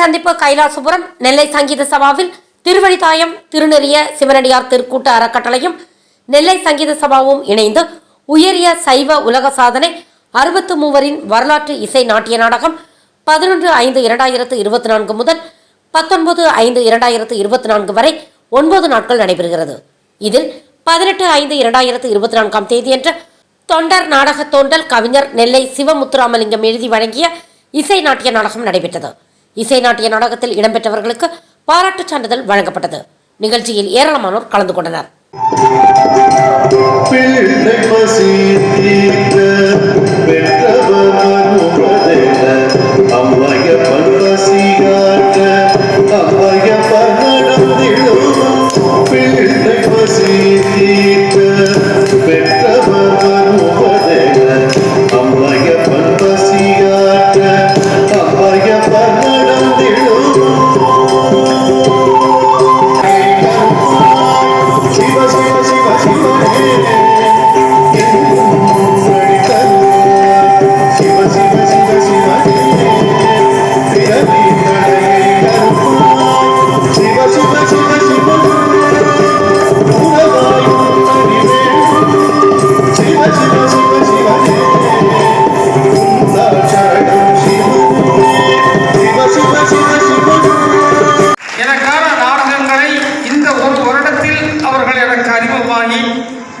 சந்திப்பு கைலாசபுரம் நெல்லை சங்கீத சபாவில் திருவழிதாயம் திருநெறிய சிவனடியார் திருக்கூட்ட அறக்கட்டளையும் நெல்லை சங்கீத சபாவும் இணைந்து உயரிய சைவ உலக சாதனை அறுபத்து மூவரின் வரலாற்று இசை நாட்டிய நாடகம் பதினொன்று ஐந்து இரண்டாயிரத்து இருபத்தி நான்கு முதல் பத்தொன்பது ஐந்து இரண்டாயிரத்து இருபத்தி நான்கு வரை ஒன்பது நாட்கள் நடைபெறுகிறது. இதில் பதினெட்டு ஐந்து இரண்டாயிரத்து இருபத்தி நான்காம் தேதியன்று தொண்டர் நாடக தோண்டல் கவிஞர் நெல்லை சிவமுத்துராமலிங்கம் எழுதி வழங்கிய இசை நாட்டிய நாடகம் நடைபெற்றது. இசை நாட்டிய நாடகத்தில் இடம்பெற்றவர்களுக்கு பாராட்டுச் சான்றிதழ் வழங்கப்பட்டது. நிகழ்ச்சியில் ஏராளமானோர் கலந்து கொண்டனர்.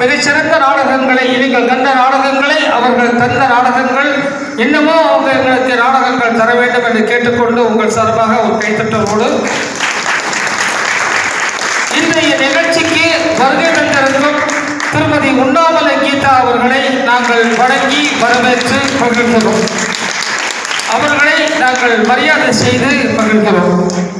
மிகச்சிறந்த நாடகங்களை நீங்கள் கண்ட நாடகங்களை அவர்கள் தந்த நாடகங்கள் இன்னமும் அவங்க எங்களுக்கு நாடகங்கள் தர வேண்டும் என்று கேட்டுக்கொண்டு உங்கள் சார்பாக ஒரு கைத்தட்டலோடு இன்றைய நிகழ்ச்சிக்கு வருகை தந்திருக்கும் திருமதி உண்ணாமலை கீதா அவர்களை நாங்கள் வணங்கி வரவேற்று மகிழ்கிறோம். அவர்களை நாங்கள் மரியாதை செய்து மகிழ்கிறோம்.